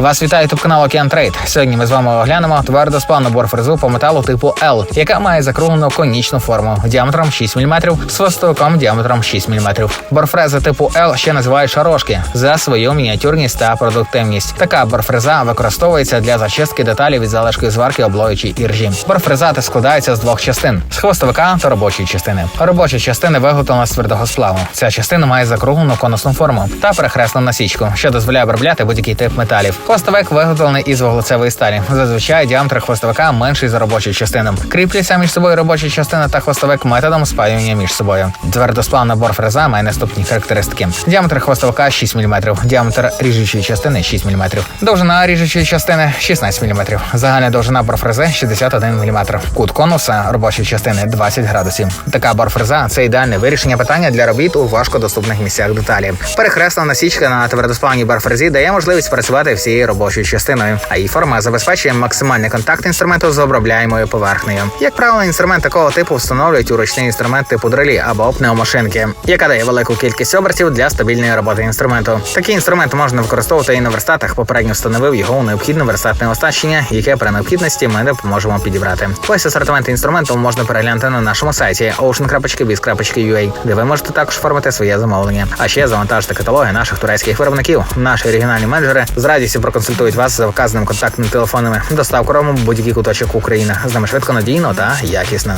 Вас вітає ютуб канал Океан Трейд. Сьогодні ми з вами оглянемо твердосплавну борфрезу по металу типу L, яка має закруглену конічну форму діаметром 6 мм з хвостовиком діаметром 6 мм. Борфрези типу L ще називають шарошки за свою мініатюрність та продуктивність. Така борфреза використовується для зачистки деталей від залишки зварки облоючої іржі. Борфреза та складається з двох частин: з хвостовика та робочої частини. Робоча частина виготовлена з твердого сплаву. Ця частина має закруглену конусну форму та перехресну насічку, що дозволяє обробляти будь-який тип металів. Хвостовик виготовлений із вуглецевої сталі. Зазвичай діаметр хвостовика менший за робочу частину. Кріпляться між собою робоча частина та хвостовик методом спаювання між собою. Твердосплавна борфреза має наступні характеристики: діаметр хвостовика 6 мм, діаметр ріжучої частини 6 мм, довжина ріжучої частини 16 мм, загальна довжина борфрези 61 мм, кут конуса робочої частини 20 градусів. Така борфреза це ідеальне вирішення питання для робіт у важкодоступних місцях деталі. Перехресна насічка на твердосплавній борфрезі дає можливість працювати всією робочою частиною, а її форма забезпечує максимальний контакт інструменту з обробляємою поверхнею. Як правило, інструмент такого типу встановлюють у ручний інструмент типу дрелі або пневмошинки, яка дає велику кількість обертів для стабільної роботи інструменту. Такий інструмент можна використовувати і на верстатах. Попередньо встановив його у необхідне верстатне оснащення, яке при необхідності ми допоможемо підібрати. Ось асортимент інструменту можна переглянути на нашому сайті ocean.biz.ua, де ви можете також оформити своє замовлення. А ще завантажити каталоги наших турецьких виробників. Наші регіональні менеджери з радістю проконсультують вас за вказаним контактними телефонами. Доставку рому будь-який куточок України. З нами швидко, надійно та якісно.